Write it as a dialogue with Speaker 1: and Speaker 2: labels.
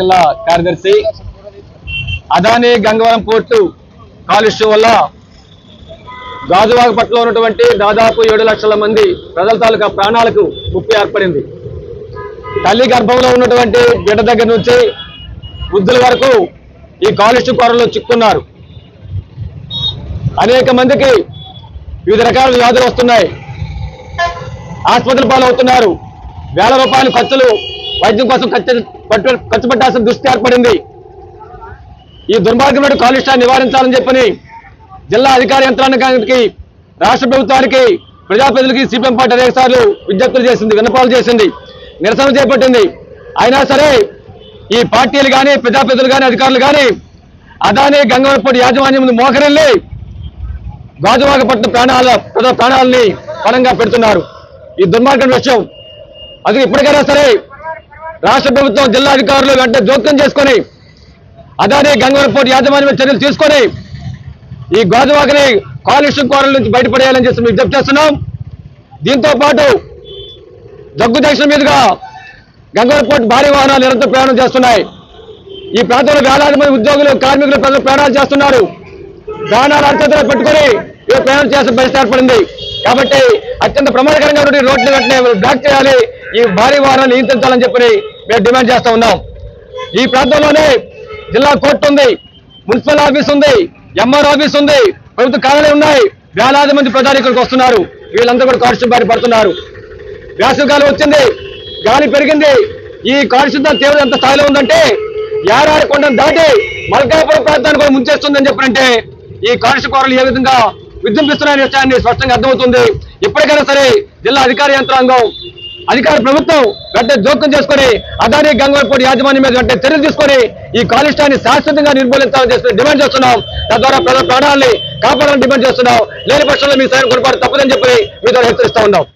Speaker 1: జిల్లా కార్యదర్శి అదానీ గంగవరం పోర్టు కాలుష్యం వల్ల గాజువాక ఉన్నటువంటి దాదాపు ఏడు లక్షల మంది ప్రజల తాలూకా ప్రాణాలకు ముప్పు ఏర్పడింది. తల్లి గర్భంలో ఉన్నటువంటి బిడ్డ దగ్గర నుంచి వృద్ధుల వరకు ఈ కాలుష్య పొరలో చిక్కున్నారు. అనేక మందికి వివిధ రకాల వ్యాధులు వస్తున్నాయి. ఆసుపత్రి పాలవుతున్నారు. వేల రూపాయల ఖర్చులు వైద్యం కోసం ఖర్చు పట్టు పెట్టాల్సిన దృష్టి ఏర్పడింది. ఈ దుర్మార్గమైన కాలుష్యాన్ని నివారించాలని చెప్పని జిల్లా అధికార యంత్రాంగానికి రాష్ట్ర ప్రభుత్వానికి ప్రజాప్రతినిధులకి సిపిఎం పార్టీ అనేక సార్లు విజ్ఞప్తులు చేసింది విన్నపాలు చేసింది నిరసన చేపట్టింది. అయినా సరే ఈ పార్టీలు కానీ ప్రజాప్రతినిధులు కానీ అధికారులు కానీ అదాని గంగవరపూడి యాజమాన్యం ముందు మోకరిల్లి గాజువాక పట్ల ప్రాణాల ప్రజా ప్రాణాలని పరంగా పెడుతున్నారు. ఈ దుర్మార్గం విషయం. అది ఇప్పటికైనా సరే రాష్ట్ర ప్రభుత్వం జిల్లా అధికారులు వెంటనే జోక్యం చేసుకొని అదాని గంగవరపూడి యాజమాన్యం చర్యలు తీసుకొని ఈ గోదావరిని కాలుష్యం కోరల నుంచి బయటపడేయాలని చెప్పి విజ్ఞప్తి చేస్తున్నాం. దీంతో పాటు దగ్గు దక్షిణ మీదుగా గంగవరపూడి భారీ వాహనాలు నిరంతరం ప్రయాణం చేస్తున్నాయి. ఈ ప్రాంతంలో వేలాది మంది ఉద్యోగులు కార్మికులు ప్రజలు ప్రయాణాలు చేస్తున్నారు. ప్రాణాలు అత్యంతలో పెట్టుకొని ఈ ప్రయాణం చేసే పరిస్థితి ఏర్పడింది. కాబట్టి అత్యంత ప్రమాదకరంగా ఉన్న రోడ్లు వెంటనే బ్లాక్ చేయాలి. ఈ భారీ వాహనాలు నియంత్రించాలని చెప్పి మేము డిమాండ్ చేస్తా ఉన్నాం. ఈ ప్రాంతంలోనే జిల్లా కోర్టు ఉంది మున్సిపల్ ఆఫీస్ ఉంది ఎంఆర్ ఆఫీస్ ఉంది ప్రభుత్వ కార్యాలయం ఉన్నాయి. వేలాది మంది ప్రజలు వస్తున్నారు. వీళ్ళందరూ కూడా కాలుష్యం బారి పడుతున్నారు. వేసవికాలం వచ్చింది గాలి పెరిగింది. ఈ కాలుష్యం తీవ్రత ఎంత స్థాయిలో ఉందంటే యారాడి కొండను దాటి మల్కాపురం ప్రాంతాన్ని కూడా ముంచేస్తుందని చెప్పారంటే ఈ కాలుష్య కోరలు ఏ విధంగా విజృంభిస్తున్నాయనే విషయాన్ని స్పష్టంగా అర్థమవుతుంది. ఇప్పటికైనా సరే జిల్లా అధికార యంత్రాంగం అధికార ప్రభుత్వం వెంటనే జోక్యం చేసుకుని అదాని గంగవరపూడి యాజమాన్యం మీద వెంటనే చర్యలు తీసుకొని ఈ కాలుష్యాన్ని శాశ్వతంగా నిర్మూలించాలని చెప్పి డిమాండ్ చేస్తున్నాం. తద్వారా ప్రజల ప్రాణాలని కాపాడాలని డిమాండ్ చేస్తున్నాం. లేని పక్షంలో మీ సైన్ కొనపాటు తప్పదని చెప్పి మీ ద్వారా హెచ్చరిస్తా ఉన్నాం.